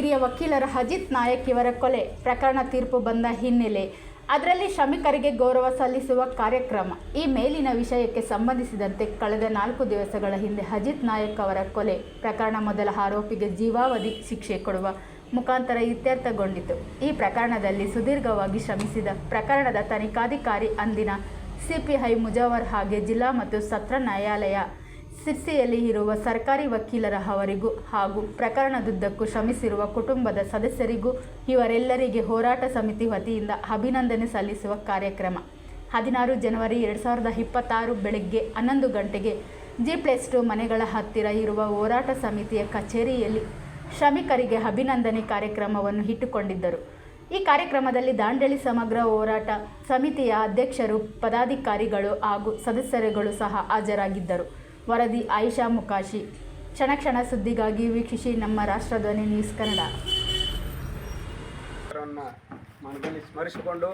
ಹಿರಿಯ ವಕೀಲರ ಅಜಿತ್ ನಾಯಕ್ ಇವರ ಕೊಲೆ. ಪ್ರಕರಣ ತೀರ್ಪು ಬಂದ ಹಿನ್ನೆಲೆ ಅದರಲ್ಲಿ ಶ್ರಮಿಕರಿಗೆ ಗೌರವ ಸಲ್ಲಿಸುವ ಕಾರ್ಯಕ್ರಮ. ಈ ಮೇಲಿನ ವಿಷಯಕ್ಕೆ ಸಂಬಂಧಿಸಿದಂತೆ ಕಳೆದ ನಾಲ್ಕು ದಿವಸಗಳ ಹಿಂದೆ ಅಜಿತ್ ನಾಯಕ್ ಅವರ ಕೊಲೆ. ಪ್ರಕರಣ ಮೊದಲ ಆರೋಪಿಗೆ ಜೀವಾವಧಿ ಶಿಕ್ಷೆ ಕೊಡುವ ಮುಖಾಂತರ ಇತ್ಯರ್ಥಗೊಂಡಿತು. ಈ ಪ್ರಕರಣದಲ್ಲಿ ಸುದೀರ್ಘವಾಗಿ ಶ್ರಮಿಸಿದ ಪ್ರಕರಣದ ತನಿಖಾಧಿಕಾರಿ ಅಂದಿನ ಸಿಪಿಐ ಮುಜಾವರ್ ಹಾಗೆ ಜಿಲ್ಲಾ ಮತ್ತು ಸತ್ರ ನ್ಯಾಯಾಲಯ ಸಿರ್ಸಿಯಲ್ಲಿ ಇರುವ ಸರ್ಕಾರಿ ವಕೀಲರ ಅವರಿಗೂ ಹಾಗೂ ಪ್ರಕರಣದುದ್ದಕ್ಕೂ ಶ್ರಮಿಸಿರುವ ಕುಟುಂಬದ ಸದಸ್ಯರಿಗೂ ಇವರೆಲ್ಲರಿಗೆ ಹೋರಾಟ ಸಮಿತಿ ವತಿಯಿಂದ ಅಭಿನಂದನೆ ಸಲ್ಲಿಸುವ ಕಾರ್ಯಕ್ರಮ. ಹದಿನಾರು ಜನವರಿ ಎರಡು ಸಾವಿರದ ಇಪ್ಪತ್ತಾರು ಬೆಳಗ್ಗೆ ಹನ್ನೊಂದು ಗಂಟೆಗೆ ಜಿ ಪ್ಲಸ್ ಟು ಮನೆಗಳ ಹತ್ತಿರ ಇರುವ ಹೋರಾಟ ಸಮಿತಿಯ ಕಚೇರಿಯಲ್ಲಿ ಶ್ರಮಿಕರಿಗೆ ಅಭಿನಂದನೆ ಕಾರ್ಯಕ್ರಮವನ್ನು ಇಟ್ಟುಕೊಂಡಿದ್ದರು. ಈ ಕಾರ್ಯಕ್ರಮದಲ್ಲಿ ದಾಂಡೇಲಿ ಸಮಗ್ರ ಹೋರಾಟ ಸಮಿತಿಯ ಅಧ್ಯಕ್ಷರು, ಪದಾಧಿಕಾರಿಗಳು ಹಾಗೂ ಸದಸ್ಯರುಗಳು ಸಹ ಹಾಜರಾಗಿದ್ದರು. ವರದಿ ಆಯಿಷಾ ಮುಕಾಶಿ. ಕ್ಷಣ ಕ್ಷಣ ಸುದ್ದಿಗಾಗಿ ವೀಕ್ಷಿಸಿ ನಮ್ಮ ರಾಷ್ಟ್ರಧ್ವನಿ ನ್ಯೂಸ್ ಕನ್ನಡ. ಅವರನ್ನು ಮನದಲ್ಲಿ ಸ್ಮರಿಸಿಕೊಂಡು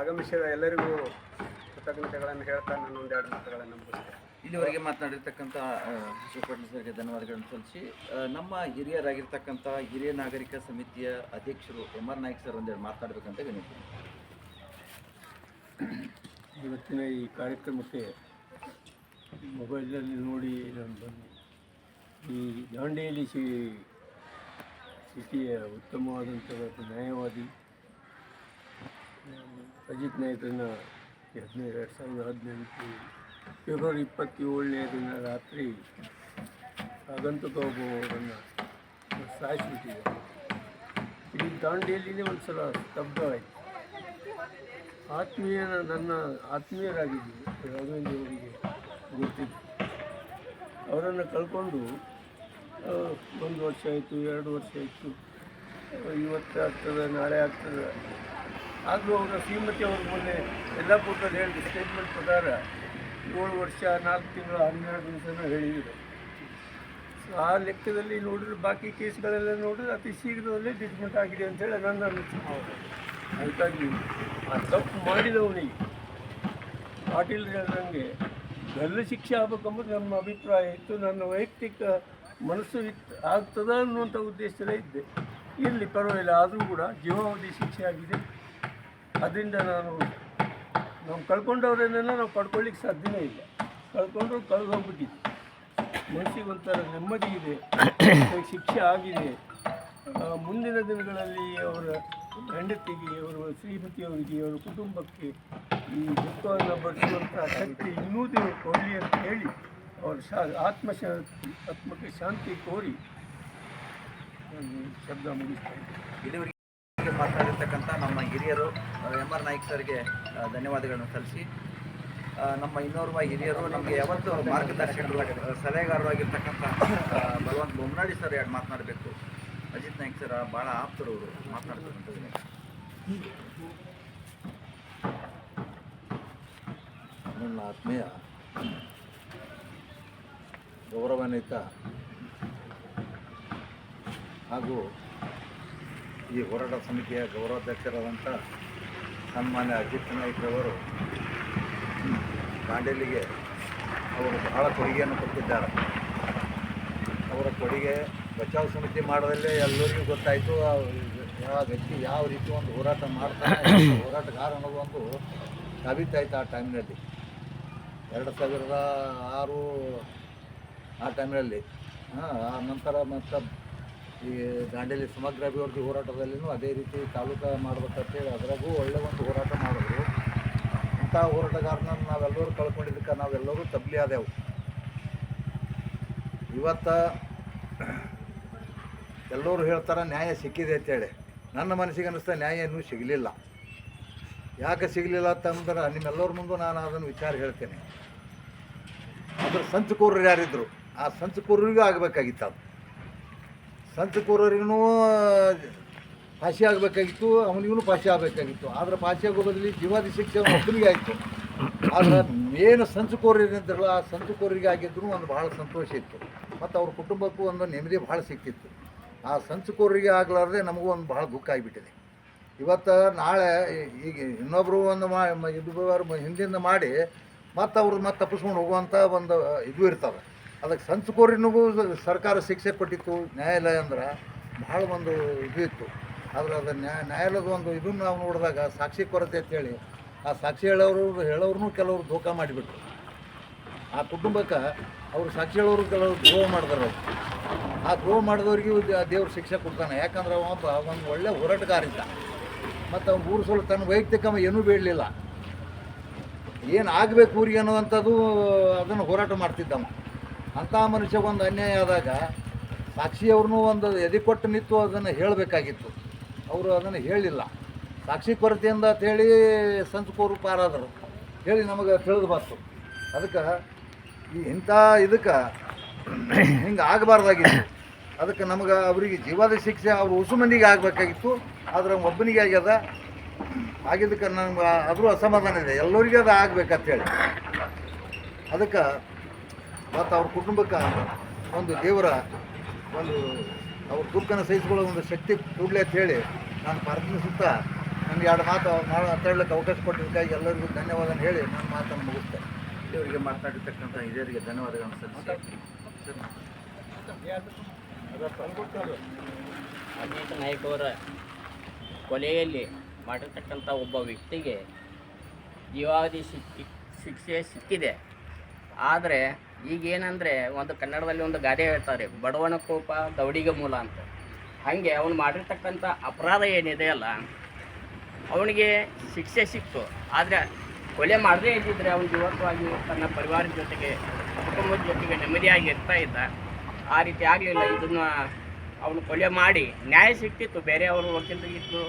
ಆಗಮಿಸಿದ ಎಲ್ಲರಿಗೂ ಕೃತಜ್ಞತೆಗಳನ್ನು ಹೇಳ್ತಾ ನಾನು ಒಂದೆರಡು ಮಾತುಗಳನ್ನು ಮುಗಿಸ್ತೇನೆ. ಇಲ್ಲಿವರೆಗೆ ಮಾತನಾಡಿರ್ತಕ್ಕಂಥ ಸರ್ಗೆ ಧನ್ಯವಾದಗಳನ್ನು ಸಲ್ಲಿಸಿ ನಮ್ಮ ಹಿರಿಯರಾಗಿರ್ತಕ್ಕಂಥ ಹಿರಿಯ ನಾಗರಿಕ ಸಮಿತಿಯ ಅಧ್ಯಕ್ಷರು ಎಂ ಆರ್ ನಾಯ್ಕ್ ಸರ್ ಒಂದೆರಡು ಮಾತನಾಡಬೇಕಂತ ವಿನಂತಿ. ಇವತ್ತಿನ ಈ ಕಾರ್ಯಕ್ರಮಕ್ಕೆ ಮೊಬೈಲಲ್ಲಿ ನೋಡಿ ನಾನು ಬಂದು ಈ ದಾಂಡೇಲಿ ಸಿ, ಸಿಟಿಯ ಉತ್ತಮವಾದಂಥ ನ್ಯಾಯವಾದಿ, ಅಜಿತ್ ನಾಯಕನ ಹದಿನೈದು, ಎರಡು ಸಾವಿರದ ಹದಿನೆಂಟು ಫೆಬ್ರವರಿ ಇಪ್ಪತ್ತೇಳನೇ ದಿನ ರಾತ್ರಿ ಆಗಂತಕ ಒಬ್ಬವರನ್ನು ಸಾಯಿಸಿಬಿಟ್ಟಿದೆ. ಇಡೀ ದಾಂಡೇಲಿನೇ ಒಂದು ಸಲ ಸ್ತಬ್ಧವಾಯಿತು ಆತ್ಮೀಯನ ನನ್ನ ಆತ್ಮೀಯರಾಗಿದ್ದರು ರಾಘವೇಂದ್ರ ಅವರಿಗೆ ಗೊತ್ತಿತ್ತು ಅವರನ್ನು ಕಳ್ಕೊಂಡು ಒಂದು ವರ್ಷ ಆಯಿತು, ಎರಡು ವರ್ಷ ಆಯಿತು, ಇವತ್ತು ಆಗ್ತದೆ, ನಾಳೆ ಆಗ್ತದೆ. ಆದರೂ ಅವರ ಶ್ರೀಮತಿ ಅವ್ರ ಮೊನ್ನೆ ಯಲ್ಲಾಪುರದಲ್ಲಿ ಹೇಳಿದ್ರು ಸ್ಟೇಟ್ಮೆಂಟ್ ಪ್ರಕಾರ ಏಳು ವರ್ಷ, ನಾಲ್ಕು ತಿಂಗಳು, ಹನ್ನೆರಡು ದಿವಸನೂ ಹೇಳಿದರು. ಸೊ ಆ ಲೆಕ್ಕದಲ್ಲಿ ನೋಡಿದ್ರೆ ಬಾಕಿ ಕೇಸ್ಗಳೆಲ್ಲ ನೋಡಿದ್ರೆ ಅತಿ ಶೀಘ್ರದಲ್ಲೇ ಟ್ರೀಟ್ಮೆಂಟ್ ಆಗಿದೆ ಅಂತೇಳಿ ನನ್ನ ಅನಿಸಿಕೆ. ಅದಕ್ಕಾಗಿ ಆ ತಪ್ಪು ಮಾಡಿದವನಿಗೆ ಪಾಟೀಲ್ ಹೇಳ್ದಂಗೆ ಗಲ್ಲು ಶಿಕ್ಷೆ ಆಗ್ಬೇಕಂಬುದು ನಮ್ಮ ಅಭಿಪ್ರಾಯ ಇತ್ತು, ನನ್ನ ವೈಯಕ್ತಿಕ ಮನಸ್ಸು ಇತ್ತು, ಆಗ್ತದ ಅನ್ನುವಂಥ ಉದ್ದೇಶದಲ್ಲೇ ಇದ್ದೆ. ಇರಲಿ, ಪರವಾಗಿಲ್ಲ, ಆದರೂ ಕೂಡ ಜೀವಾವಧಿ ಶಿಕ್ಷೆ ಆಗಿದೆ. ಅದರಿಂದ ನಾನು, ನಾವು ಕಳ್ಕೊಂಡವರನ್ನೆಲ್ಲ ನಾವು ಪಡ್ಕೊಳ್ಳಿಕ್ಕೆ ಸಾಧ್ಯನೇ ಇಲ್ಲ. ಕಳ್ಕೊಂಡ್ರು ಕಳೆದು ಹೋಗ್ಬಿಟ್ಟಿದ್ದೆ ಮನಸ್ಸಿಗೆ ಒಂಥರ ನೆಮ್ಮದಿ ಇದೆ ಶಿಕ್ಷೆ ಆಗಿದೆ. ಮುಂದಿನ ದಿನಗಳಲ್ಲಿ ಅವರ ಹೆಂಡತಿಗೆ, ಅವರ ಶ್ರೀಮತಿಯವರಿಗೆ, ಅವರ ಕುಟುಂಬಕ್ಕೆ ಈ ದುಃಖವನ್ನು ಬಡಿಸುವಂಥ ಶಕ್ತಿ ಇನ್ನೂ ದೇವರು ಕೊಡಲಿ ಅಂತ ಹೇಳಿ ಅವರು ಶಾ ಆತ್ಮಶಾಂತಿ ಆತ್ಮಕ್ಕೆ ಶಾಂತಿ ಕೋರಿ ಶಬ್ದ ಮುಗಿಸ್ತಾ ಇಲ್ಲಿವರೆಗೆ ಮಾತನಾಡಿರ್ತಕ್ಕಂಥ ನಮ್ಮ ಹಿರಿಯರು ಎಂ ಆರ್ ನಾಯ್ಕ್ ಸರ್ಗೆ ಧನ್ಯವಾದಗಳನ್ನು ಸಲ್ಲಿಸಿ. ನಮ್ಮ ಇನ್ನೋರ್ವ ಹಿರಿಯರು ನಮಗೆ ಯಾವತ್ತೂ ಮಾರ್ಗದರ್ಶಕರು ಸಲಹೆಗಾರರಾಗಿರ್ತಕ್ಕಂಥ ಭಗವಂತ ಬೊಮ್ಮನಾಡಿ ಸರ್ ಎರಡು ಮಾತನಾಡಬೇಕು? ಅಜಿತ್ ನಾಯ್ಕ್ ಸರ್ ಭಾಳ ಆಪ್ತರು ಅವರು ಮಾತನಾಡ್ತಕ್ಕಂಥದ್ದು ನನ್ನ ಆತ್ಮೀಯ ಗೌರವಾನ್ವಿತ ಹಾಗೂ ಈ ಹೋರಾಟ ಸಮಿತಿಯ ಗೌರವಾಧ್ಯಕ್ಷರಾದಂಥ ಸನ್ಮಾನ್ಯ ಅಜಿತ್ ನಾಯ್ಕರವರು ದಾಂಡೇಲಿಗೆ ಅವರು ಬಹಳ ಕೊಡುಗೆಯನ್ನು ಕೊಟ್ಟಿದ್ದಾರೆ. ಅವರ ಕೊಡುಗೆ ಬಚಾವ್ ಸಮಿತಿ ಮಾಡೋದಲ್ಲೇ ಎಲ್ಲರಿಗೂ ಗೊತ್ತಾಯಿತು ಯಾವ ವ್ಯಕ್ತಿ ಯಾವ ರೀತಿ ಒಂದು ಹೋರಾಟ ಮಾಡ್ತಾರೆ ಹೋರಾಟಗಾರ ಅನ್ನೋದು ಒಂದು ಸಾಬೀತಾಯ್ತು ಆ ಟೈಮ್ನಲ್ಲಿ ಎರಡು ಸಾವಿರದ ಆರು ಆ ಟೈಮ್ನಲ್ಲಿ ಆ ನಂತರ ಮತ್ತು ಈ ದಾಂಡೇಲಿ ಸಮಗ್ರ ಅಭಿವೃದ್ಧಿ ಹೋರಾಟದಲ್ಲಿನೂ ಅದೇ ರೀತಿ ತಾಲೂಕು ಮಾಡ್ಬೇಕಂತೇಳಿ ಅದರಾಗೂ ಒಳ್ಳೆ ಒಂದು ಹೋರಾಟ ಮಾಡಿದ್ರು. ಅಂಥ ಹೋರಾಟಗಾರನ ನಾವೆಲ್ಲರೂ ಕಳ್ಕೊಂಡಿದ್ದಕ್ಕೆ ನಾವೆಲ್ಲರೂ ತಬ್ಲಿ ಆದೆವು. ಇವತ್ತು ಎಲ್ಲರೂ ಹೇಳ್ತಾರೆ ನ್ಯಾಯ ಸಿಕ್ಕಿದೆ ಅಂತೇಳಿ. ನನ್ನ ಮನಸ್ಸಿಗೆ ಅನ್ನಿಸ್ತಾ ನ್ಯಾಯ ಇನ್ನೂ ಸಿಗಲಿಲ್ಲ. ಯಾಕೆ ಸಿಗಲಿಲ್ಲ ಅಂತಂದ್ರೆ ನಿಮ್ಮೆಲ್ಲರ ಮುಂದೆ ನಾನು ಅದನ್ನು ವಿಚಾರ ಹೇಳ್ತೇನೆ. ಅದ್ರ ಸಂಚುಕೋರರು ಯಾರಿದ್ರು, ಆ ಸಂಚಕೋರರಿಗೂ ಆಗಬೇಕಾಗಿತ್ತು ಅದು. ಸಂಚಕೋರರಿಗೂ ಭಾಷೆ ಆಗಬೇಕಾಗಿತ್ತು, ಅವನಿಗೂ ಭಾಷೆ ಆಗಬೇಕಾಗಿತ್ತು. ಆದರೆ ಫಾಶಿ ಆಗೋ ಬದಲಿ ಜೀವಾದಿ ಶಿಕ್ಷೆ ಮಕ್ಕಳಿಗೆ ಆಯಿತು. ಆದರೆ ಏನು ಸಂಚುಕೋರರು ಏನಿದ್ರಲ್ಲ ಆ ಸಂಚುಕೋರರಿಗೆ ಆಗಿದ್ರು ಒಂದು ಭಾಳ ಸಂತೋಷ ಇತ್ತು. ಮತ್ತು ಅವ್ರ ಕುಟುಂಬಕ್ಕೂ ಒಂದು ನೆಮ್ಮದಿ ಭಾಳ ಸಿಕ್ತಿತ್ತು ಆ ಸಂಚುಕೋರರಿಗೆ ಆಗಲಾರ್ದೆ ನಮಗೂ ಒಂದು ಭಾಳ ದುಃಖ ಆಗಿಬಿಟ್ಟಿದೆ. ಇವತ್ತು ನಾಳೆ ಈಗ ಇನ್ನೊಬ್ಬರು ಒಂದು ಮಾ ಇದು ಹಿಂದಿಂದ ಮಾಡಿ ಮತ್ತು ಅವ್ರು ಮತ್ತೆ ತಪ್ಪಿಸ್ಕೊಂಡು ಹೋಗುವಂಥ ಒಂದು ಇದು ಇರ್ತವೆ ಅದಕ್ಕೆ ಸಂಚುಕೋರಿನಿಗೂ ಸರ್ಕಾರ ಶಿಕ್ಷೆ ಕೊಟ್ಟಿತ್ತು, ನ್ಯಾಯಾಲಯ ಅಂದ್ರೆ ಭಾಳ ಒಂದು ಇದು ಇತ್ತು. ಆದರೆ ಅದು ನ್ಯಾಯ ನ್ಯಾಯಾಲಯದ ಒಂದು ಇದನ್ನು ನಾವು ನೋಡಿದಾಗ ಸಾಕ್ಷಿ ಕೊರತೆ ಅಂತೇಳಿ ಆ ಸಾಕ್ಷಿ ಹೇಳೋರು ಹೇಳೋರು ಕೆಲವರು ಧೋಕ ಮಾಡಿಬಿಟ್ರು. ಆ ಕುಟುಂಬಕ್ಕೆ ಅವರು ಸಾಕ್ಷಿ ಹೇಳೋರು ಕೆಲವರು ದ್ರೋಹ ಮಾಡಿದ್ರು ಆ ದ್ರೋಹ ಮಾಡಿದವ್ರಿಗೆ ದೇವ್ರು ಶಿಕ್ಷೆ ಕೊಡ್ತಾನೆ. ಯಾಕಂದ್ರೆ ಅವ ಒಂದು ಒಳ್ಳೆ ಹೋರಾಟಗಾರ ಇದ್ದ. ಮತ್ತು ಅವ್ನು ಊರು ಸಲ ತನ್ನ ವೈಯಕ್ತಿಕ ಏನೂ ಬೇಡಲಿಲ್ಲ ಏನು ಆಗಬೇಕು ಊರಿಗೆ ಅನ್ನೋವಂಥದ್ದು ಅದನ್ನು ಹೋರಾಟ ಮಾಡ್ತಿದ್ದವ. ಅಂಥ ಮನುಷ್ಯ ಒಂದು ಅನ್ಯಾಯ ಆದಾಗ ಸಾಕ್ಷಿಯವ್ರನ್ನೂ ಒಂದು ಎದೆ ಕೊಟ್ಟು ನಿಂತು ಅದನ್ನು ಹೇಳಬೇಕಾಗಿತ್ತು. ಅವರು ಅದನ್ನು ಹೇಳಿಲ್ಲ. ಸಾಕ್ಷಿ ಕೊರತೆಯಿಂದ ಅಂತೇಳಿ ಸಂಸ್ಕೋರು ಪಾರಾದರು. ಹೇಳಿ ನಮಗೆ ತಿಳಿದು ಬಂತು. ಅದಕ್ಕೆ ಈ ಇಂಥ ಇದಕ್ಕೆ ಹಿಂಗೆ ಆಗಬಾರ್ದಾಗಿತ್ತು. ಅದಕ್ಕೆ ನಮಗೆ ಅವರಿಗೆ ಜೀವದ ಶಿಕ್ಷೆ ಅವರು ಉಸು ಮಂದಿಗೆ ಆಗಬೇಕಾಗಿತ್ತು. ಆದ್ರೆ ಒಬ್ಬನಿಗೆ ಆಗ್ಯದ ಆಗಿದ್ದಕ್ಕೆ ನಮ್ಗೆ ಅದ್ರ ಅಸಮಾಧಾನ ಇದೆ. ಎಲ್ಲರಿಗೂ ಅದು ಆಗ್ಬೇಕಂತೇಳಿ. ಅದಕ್ಕೆ ಮತ್ತು ಅವ್ರ ಕುಟುಂಬಕ್ಕೆ ಒಂದು ದೇವರ ಒಂದು ಅವ್ರ ದುಃಖನ ಸಹಿಸಿಕೊಳ್ಳೋ ಒಂದು ಶಕ್ತಿ ಕೂಡಲೇ ಅಂತ ಹೇಳಿ ನಾನು ಸುತ್ತ ನನಗೆ ಎರಡು ಮಾತು ಮಾತಾಡ್ಲಿಕ್ಕೆ ಅವಕಾಶ ಕೊಟ್ಟಿದ್ದಕ್ಕಾಗಿ ಎಲ್ಲರಿಗೂ ಧನ್ಯವಾದ ಹೇಳಿ ನಾನು ಮಾತನ್ನು ಮುಗಿಸ್ತೇನೆ. ಇವರಿಗೆ ಮಾತಾಡಿರ್ತಕ್ಕಂಥ ಹಿರಿಯರಿಗೆ ಧನ್ಯವಾದಗಳನ್ನು ಸರ್ ನಾಯ್ಕ ಅವರ ಕೊಲೆಯಲ್ಲಿ ಮಾಡಿರ್ತಕ್ಕಂಥ ಒಬ್ಬ ವ್ಯಕ್ತಿಗೆ ಜೀವಾವಧಿ ಶಿಕ್ಷೆ ಶಿಕ್ಷೆ ಸಿಕ್ಕಿದೆ. ಆದರೆ ಈಗೇನಂದರೆ ಒಂದು ಕನ್ನಡದಲ್ಲಿ ಒಂದು ಗಾದೆ ಹೇಳ್ತಾರೆ, ಬಡವನ ಕೋಪ ದೌಡಿಗೆ ಮೂಲ ಅಂತ. ಹಾಗೆ ಅವನು ಮಾಡಿರ್ತಕ್ಕಂಥ ಅಪರಾಧ ಏನಿದೆ ಅಲ್ಲ, ಅವನಿಗೆ ಶಿಕ್ಷೆ ಸಿಕ್ತು. ಆದರೆ ಕೊಲೆ ಮಾಡದೇ ಇದ್ದಿದ್ರೆ ಅವನು ಯುವಕವಾಗಿ ತನ್ನ ಪರಿವಾರದ ಜೊತೆಗೆ ಕುಟುಂಬದ ಜೊತೆಗೆ ನೆಮ್ಮದಿಯಾಗಿ ಇರ್ತಾ ಇದ್ದ. ಆ ರೀತಿ ಆಗಲಿಲ್ಲ, ಇದನ್ನು ಅವನು ಕೊಲೆ ಮಾಡಿ ನ್ಯಾಯ ಸಿಕ್ಕಿತ್ತು ಬೇರೆಯವರು ವಕೀಲರಿಗಿತ್ತು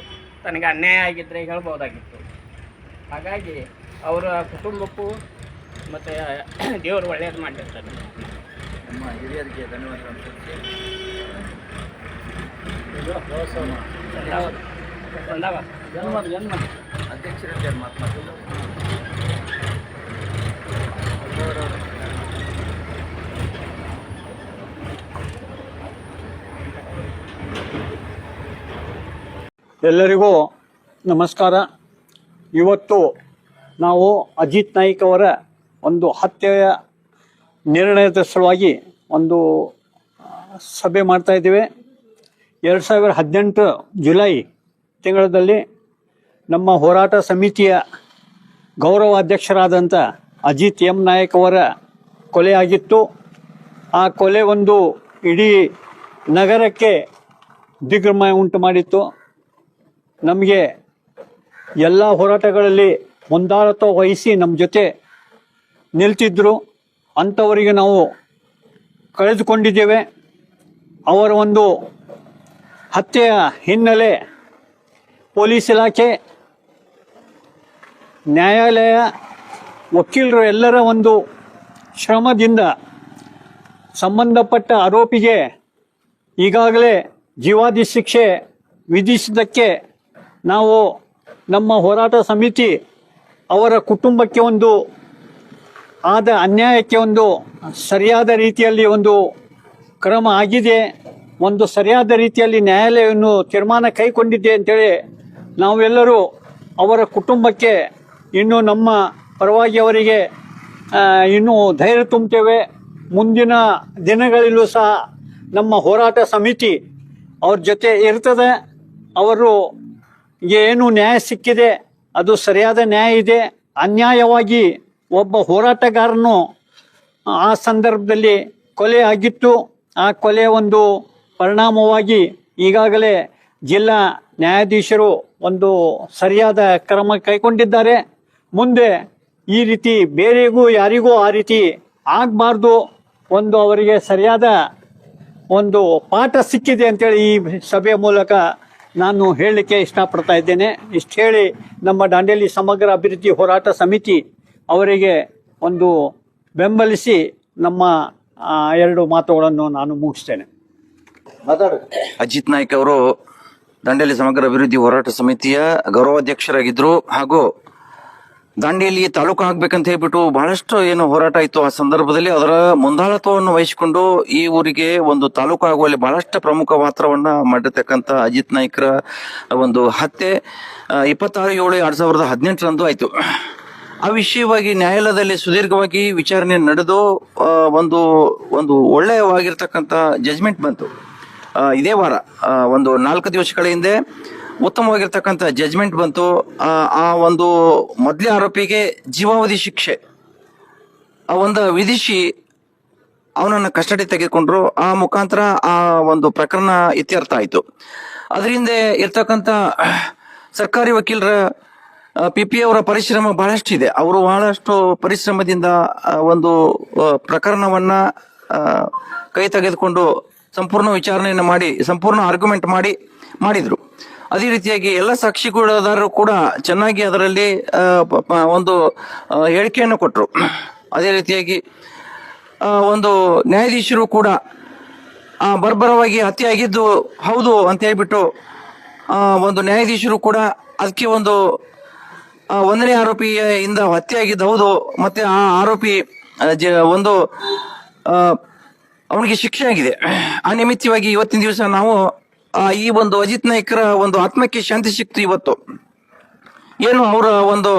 ತನಗೆ ಅನ್ಯಾಯ ಆಗಿದ್ದರೆ ಹೇಳ್ಬೋದಾಗಿತ್ತು. ಹಾಗಾಗಿ ಅವರ ಕುಟುಂಬಕ್ಕೂ ಮತ್ತು ದೇವರು ಒಳ್ಳೆಯದು ಮಾಡಿರ್ತಾರೆ. ನಮ್ಮ ಹಿರಿಯರಿಗೆ ಧನ್ಯವಾದ ಅಧ್ಯಕ್ಷರ ಬಂದವ ಎಲ್ಲರಿಗೂ ನಮಸ್ಕಾರ. ಇವತ್ತು ನಾವು ಅಜಿತ್ ನಾಯ್ಕ್ ಅವರ ಒಂದು ಹತ್ಯೆಯ ನಿರ್ಣಯದ ಸಲುವಾಗಿ ಒಂದು ಸಭೆ ಮಾಡ್ತಾ ಇದ್ದೀವಿ. ಎರಡು ಸಾವಿರ ಹದಿನೆಂಟು ಜುಲೈ ತಿಂಗಳಲ್ಲಿ ನಮ್ಮ ಹೋರಾಟ ಸಮಿತಿಯ ಗೌರವ ಅಧ್ಯಕ್ಷರಾದಂಥ ಅಜಿತ್ ಎಂ ನಾಯಕ್ ಅವರ ಕೊಲೆಯಾಗಿತ್ತು ಆ ಕೊಲೆ ಒಂದು ಇಡೀ ನಗರಕ್ಕೆ ದಿಗ್ಭ್ರಮ ಉಂಟು ಮಾಡಿತ್ತು. ನಮಗೆ ಎಲ್ಲ ಹೋರಾಟಗಳಲ್ಲಿ ಮುಂದಾಳತ್ವ ವಹಿಸಿ ನಮ್ಮ ಜೊತೆ ನಿಲ್ತಿದ್ರು. ಅಂಥವರಿಗೆ ನಾವು ಕಳೆದುಕೊಂಡಿದ್ದೇವೆ. ಅವರ ಒಂದು ಹತ್ಯೆಯ ಹಿನ್ನೆಲೆ ಪೊಲೀಸ್ ಇಲಾಖೆ, ನ್ಯಾಯಾಲಯ, ವಕೀಲರು ಎಲ್ಲರ ಒಂದು ಶ್ರಮದಿಂದ ಸಂಬಂಧಪಟ್ಟ ಆರೋಪಿಗೆ ಈಗಾಗಲೇ ಜೀವಾದಿ ಶಿಕ್ಷೆ ವಿಧಿಸಿದ್ದಕ್ಕೆ ನಾವು ನಮ್ಮ ಹೋರಾಟ ಸಮಿತಿ ಅವರ ಕುಟುಂಬಕ್ಕೆ ಒಂದು ಆದ ಅನ್ಯಾಯಕ್ಕೆ ಒಂದು ಸರಿಯಾದ ರೀತಿಯಲ್ಲಿ ಒಂದು ಕ್ರಮ ಆಗಿದೆ, ಒಂದು ಸರಿಯಾದ ರೀತಿಯಲ್ಲಿ ನ್ಯಾಯಾಲಯವನ್ನು ತೀರ್ಮಾನ ಕೈಗೊಂಡಿದೆ ಅಂತೇಳಿ ನಾವೆಲ್ಲರೂ ಅವರ ಕುಟುಂಬಕ್ಕೆ ಇನ್ನು ನಮ್ಮ ಪರವಾಗಿ ಅವರಿಗೆ ಇನ್ನೂ ಧೈರ್ಯ ತುಂಬುತ್ತೇವೆ. ಮುಂದಿನ ದಿನಗಳಲ್ಲೂ ಸಹ ನಮ್ಮ ಹೋರಾಟ ಸಮಿತಿ ಅವ್ರ ಜೊತೆ ಇರ್ತದೆ. ಅವರು ಏನು ನ್ಯಾಯ ಸಿಕ್ಕಿದೆ, ಅದು ಸರಿಯಾದ ನ್ಯಾಯ ಇದೆ. ಅನ್ಯಾಯವಾಗಿ ಒಬ್ಬ ಹೋರಾಟಗಾರನು ಆ ಸಂದರ್ಭದಲ್ಲಿ ಕೊಲೆ ಆಗಿತ್ತು. ಆ ಕೊಲೆ ಒಂದು ಪರಿಣಾಮವಾಗಿ ಈಗಾಗಲೇ ಜಿಲ್ಲಾ ನ್ಯಾಯಾಧೀಶರು ಒಂದು ಸರಿಯಾದ ಕ್ರಮ ಕೈಗೊಂಡಿದ್ದಾರೆ. ಮುಂದೆ ಈ ರೀತಿ ಬೇರೆಗೂ ಯಾರಿಗೂ ಆ ರೀತಿ ಆಗಬಾರ್ದು. ಒಂದು ಅವರಿಗೆ ಸರಿಯಾದ ಒಂದು ಪಾಠ ಸಿಕ್ಕಿದೆ ಅಂತೇಳಿ ಈ ಸಭೆಯ ಮೂಲಕ ನಾನು ಹೇಳಲಿಕ್ಕೆ ಇಷ್ಟಪಡ್ತಾ ಇದ್ದೇನೆ. ಇಷ್ಟು ಹೇಳಿ ನಮ್ಮ ದಾಂಡೇಲಿ ಸಮಗ್ರ ಅಭಿವೃದ್ಧಿ ಹೋರಾಟ ಸಮಿತಿ ಅವರಿಗೆ ಒಂದು ಬೆಂಬಲಿಸಿ ನಮ್ಮ ಎರಡು ಮಾತುಗಳನ್ನು ನಾನು ಮುಗಿಸ್ತೇನೆ. ಮಾತಾಡು. ಅಜಿತ್ ನಾಯ್ಕ್ ಅವರು ದಾಂಡೇಲಿ ಸಮಗ್ರ ಅಭಿವೃದ್ಧಿ ಹೋರಾಟ ಸಮಿತಿಯ ಗೌರವಾಧ್ಯಕ್ಷರಾಗಿದ್ದರು ಹಾಗೂ ದಾಂಡೇಲಿ ತಾಲೂಕು ಆಗ್ಬೇಕಂತ ಹೇಳ್ಬಿಟ್ಟು ಬಹಳಷ್ಟು ಏನು ಹೋರಾಟ ಇತ್ತು ಆ ಸಂದರ್ಭದಲ್ಲಿ. ಅದರ ಮುಂದಾಳತ್ವವನ್ನು ವಹಿಸಿಕೊಂಡು ಈ ಊರಿಗೆ ಒಂದು ತಾಲೂಕು ಆಗುವಲ್ಲಿ ಬಹಳಷ್ಟು ಪ್ರಮುಖ ಪಾತ್ರವನ್ನ ಮಾಡಿರ್ತಕ್ಕಂಥ ಅಜಿತ್ ನಾಯ್ಕರ ಒಂದು ಹತ್ಯೆ ಇಪ್ಪತ್ತಾರು ಏಳು ಎರಡ್ ಸಾವಿರದ ಹದಿನೆಂಟರಂದು ಆಯ್ತು. ಆ ವಿಷಯವಾಗಿ ನ್ಯಾಯಾಲಯದಲ್ಲಿ ಸುದೀರ್ಘವಾಗಿ ವಿಚಾರಣೆ ನಡೆದು ಒಂದು ಒಂದು ಒಳ್ಳೆಯವಾಗಿರ್ತಕ್ಕಂಥ ಜಜ್ಮೆಂಟ್ ಬಂತು. ಇದೇ ವಾರ ಒಂದು ನಾಲ್ಕು ದಿವಸಗಳ ಹಿಂದೆ ಉತ್ತಮವಾಗಿರ್ತಕ್ಕಂಥ ಜಜ್ಮೆಂಟ್ ಬಂತು. ಆ, ಒಂದು ಮೊದಲೇ ಆರೋಪಿಗೆ ಜೀವಾವಧಿ ಶಿಕ್ಷೆ. ಆ ಒಂದು ವಿಧಿಸಿ ಅವನನ್ನು ಕಸ್ಟಡಿ ತೆಗೆದುಕೊಂಡ್ರು. ಆ ಮುಖಾಂತರ ಆ ಒಂದು ಪ್ರಕರಣ ಇತ್ಯರ್ಥ ಆಯಿತು. ಅದರಿಂದ ಇರ್ತಕ್ಕಂಥ ಸರ್ಕಾರಿ ವಕೀಲರ ಪಿ ಪಿ ಅವರ ಪರಿಶ್ರಮ ಬಹಳಷ್ಟಿದೆ. ಅವರು ಬಹಳಷ್ಟು ಪರಿಶ್ರಮದಿಂದ ಒಂದು ಪ್ರಕರಣವನ್ನ ಕೈ ತೆಗೆದುಕೊಂಡು ಸಂಪೂರ್ಣ ವಿಚಾರಣೆಯನ್ನು ಮಾಡಿ ಸಂಪೂರ್ಣ ಆರ್ಗ್ಯುಮೆಂಟ್ ಮಾಡಿ ಮಾಡಿದ್ರು. ಅದೇ ರೀತಿಯಾಗಿ ಎಲ್ಲ ಸಾಕ್ಷಿಗಳಾದರೂ ಕೂಡ ಚೆನ್ನಾಗಿ ಅದರಲ್ಲಿ ಒಂದು ಹೇಳಿಕೆಯನ್ನು ಕೊಟ್ಟರು ಅದೇ ರೀತಿಯಾಗಿ ಒಂದು ನ್ಯಾಯಾಧೀಶರು ಕೂಡ ಬರ್ಬರವಾಗಿ ಹತ್ಯೆ ಆಗಿದ್ದು ಹೌದು ಅಂತ ಹೇಳ್ಬಿಟ್ಟು ಒಂದು ನ್ಯಾಯಾಧೀಶರು ಕೂಡ ಅದಕ್ಕೆ ಒಂದು ಒಂದನೇ ಆರೋಪಿಯಿಂದ ಹತ್ಯೆ ಆಗಿದ್ದು ಹೌದು, ಮತ್ತೆ ಆ ಆರೋಪಿ ಒಂದು ಅವನಿಗೆ ಶಿಕ್ಷೆ ಆಗಿದೆ ಆ ನಿಮಿತ್ತವಾಗಿ ಇವತ್ತಿನ ದಿವಸ ನಾವು ಈ ಒಂದು ಅಜಿತ್ ನಾಯ್ಕರ ಒಂದು ಆತ್ಮಕ್ಕೆ ಶಾಂತಿ ಸಿಕ್ತು ಇವತ್ತು. ಏನು ಅವರ ಒಂದು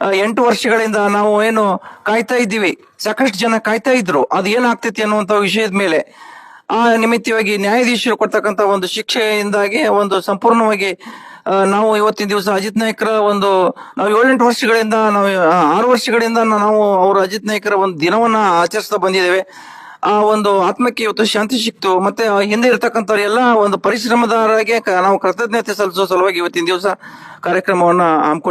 ಆ, ಎಂಟು ವರ್ಷಗಳಿಂದ ನಾವು ಏನು ಕಾಯ್ತಾ ಇದ್ದೀವಿ. ಸಾಕಷ್ಟು ಜನ ಕಾಯ್ತಾ ಇದ್ರು. ಅದು ಏನಾಗ್ತೈತಿ ಅನ್ನುವಂತ ವಿಷಯದ ಮೇಲೆ ಆ ನಿಮಿತ್ತವಾಗಿ ನ್ಯಾಯಾಧೀಶರು ಕೊಡ್ತಕ್ಕಂತ ಒಂದು ಶಿಕ್ಷೆಯಿಂದಾಗಿ ಒಂದು ಸಂಪೂರ್ಣವಾಗಿ ನಾವು ಇವತ್ತಿನ ದಿವಸ ಅಜಿತ್ ನಾಯ್ಕರ ಒಂದು ನಾವು ಏಳೆಂಟು ವರ್ಷಗಳಿಂದ ನಾವು ಆ, ಆರು ವರ್ಷಗಳಿಂದ ನಾವು ಅವರು ಅಜಿತ್ ನಾಯ್ಕರ ಒಂದು ದಿನವನ್ನ ಆಚರಿಸ್ತಾ ಬಂದಿದ್ದೇವೆ. ಆ ಒಂದು ಆತ್ಮಕ್ಕೆ ಇವತ್ತು ಶಾಂತಿ ಸಿಕ್ತು. ಮತ್ತೆ ಹಿಂದೆ ಇರ್ತಕ್ಕಂಥ ಎಲ್ಲ ಒಂದು ಪರಿಶ್ರಮದಾರರಿಗೆ ನಾವು ಕೃತಜ್ಞತೆ ಸಲ್ಲಿಸೋ ಸಲುವಾಗಿ ಇವತ್ತಿನ ದಿವಸ ಕಾರ್ಯಕ್ರಮವನ್ನ